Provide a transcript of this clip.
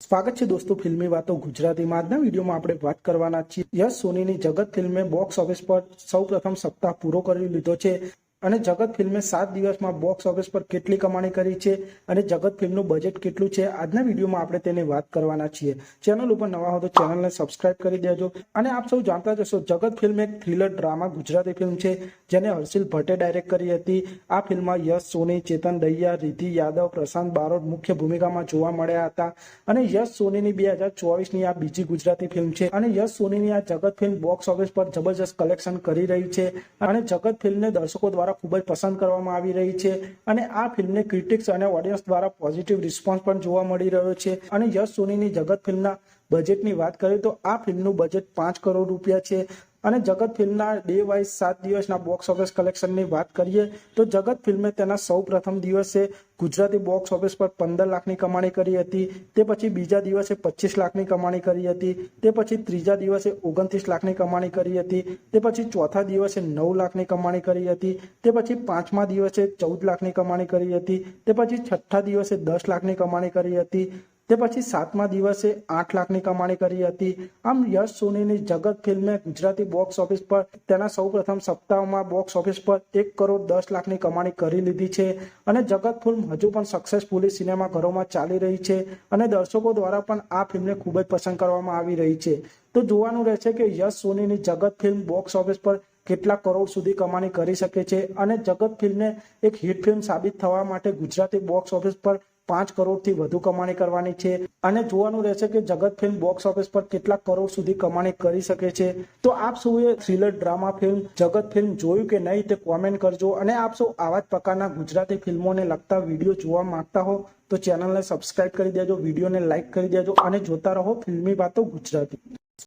સ્વાગત છે દોસ્તો ફિલ્મી વાતો ગુજરાતીમાં. આજના વિડીયોમાં આપણે વાત કરવાના છીએ યશ સોનીની જગત ફિલ્મે બોક્સ ઓફિસ પર સૌ પ્રથમ સપ્તાહ પૂરો કરી લીધો છે. અને જગત ફિલ્મે સાત દિવસમાં બોક્સ ઓફિસ પર કેટલી કમાણી કરી છે અને જગત ફિલ્મનું બજેટ કેટલું છે? આજના વિડીયોમાં આપણે તેની વાત કરવાના છીએ. ચેનલ ઉપર નવા હો તો ચેનલને સબસ્ક્રાઇબ કરી દેજો. અને આપ સૌ જાણતા જશો જગત ફિલ્મ એક થ્રિલર ડ્રામા ગુજરાતી ફિલ્મ છે, જેને હર્ષિલ ભટ્ટે ડાયરેક્ટ કરી હતી. આ ફિલ્મમાં યશ, સોની, ચેતન દહિયા રિધિ યાદવ, પ્રશાંત બારોટ મુખ્ય ભૂમિકામાં જોવા મળ્યા હતા. અને યશ, સોનીની બે હજાર ચોવીસની આ બીજી ગુજરાતી ફિલ્મ છે. અને યશ, સોનીની આ જગત ફિલ્મ બોક્સ ઓફિસ પર જબરજસ્ત કલેક્શન કરી રહી છે. અને જગત ફિલ્મને દર્શકો દ્વારા ખૂબ જ પસંદ કરવામાં આવી રહી છે અને આ ફિલ્મને ક્રિટિક્સ અને ઓડિયન્સ દ્વારા પોઝિટિવ રિસ્પોન્સ પણ જોવા મળી રહ્યો છે. અને યશ સોનીની જગત ફિલ્મના બજેટની વાત કરીએ તો આ ફિલ્મનું બજેટ પાંચ કરોડ રૂપિયા છે. અને જગત ફિલ્મના ડે વાઇઝ સાત દિવસના બોક્સ ઓફિસ કલેક્શનની વાત કરીએ, તો જગત ફિલ્મે તેના સૌ પ્રથમ દિવસે ગુજરાતી બોક્સ ઓફિસ પર પંદર લાખની કમાણી કરી હતી, તે પછી બીજા દિવસે પચીસ લાખની કમાણી કરી હતી, તે પછી ત્રીજા દિવસે ઓગણત્રીસ લાખની કમાણી કરી હતી, તે પછી ચોથા દિવસે નવ લાખની કમાણી કરી હતી, તે પછી પાંચમા દિવસે ચૌદ લાખની કમાણી કરી હતી, તે પછી છઠ્ઠા દિવસે દસ લાખની કમાણી કરી હતી તે પછી સાતમા દિવસે આઠ લાખની કમાણી કરી હતી. આમ યશ સોનીની જગત ફિલ્મે ગુજરાતી બોક્સ ઓફિસ પર તેના સૌ પ્રથમ સપ્તાહમાં બોક્સ ઓફિસ પર એક કરોડ દસ લાખની કમાણી કરી લીધી છે અને જગત ફિલ્મ હજુ પણ સક્સેસફુલી સિનેમા ઘરોમાં ચાલી રહી છે અને દર્શકો દ્વારા પણ આ ફિલ્મને ખૂબ જ પસંદ કરવામાં આવી રહી છે. તો જોવાનું રહેશે કે યશ સોનીની જગત ફિલ્મ બોક્સ ઓફિસ પર કેટલા કરોડ સુધી કમાણી કરી શકે છે અને જગત ફિલ્મને એક હિટ ફિલ્મ સાબિત થવા માટે ગુજરાતી બોક્સ ઓફિસ પર પાંચ કરોડથી વધુ કમાણી કરવાની છે. અને જોવાનું રહેશે કે જગત ફિલ્મ બોક્સ ઓફિસ પર કેટલા કરોડ સુધી કમાણી કરી શકે છે. તો આપ સૌએ thriller, drama film, Jagat film જોયું કે નહીં તે કોમેન્ટ કરજો. અને આપ સૌ આવા જ પ્રકારના ગુજરાતી ફિલ્મોને લગતા વીડિયો જોવા માંગતા હો તો ચેનલને સબસ્ક્રાઇબ કરી દેજો, વિડીયોને લાઇક કરી દેજો અને જોતા રહો ફિલ્મી વાતો ગુજરાતી.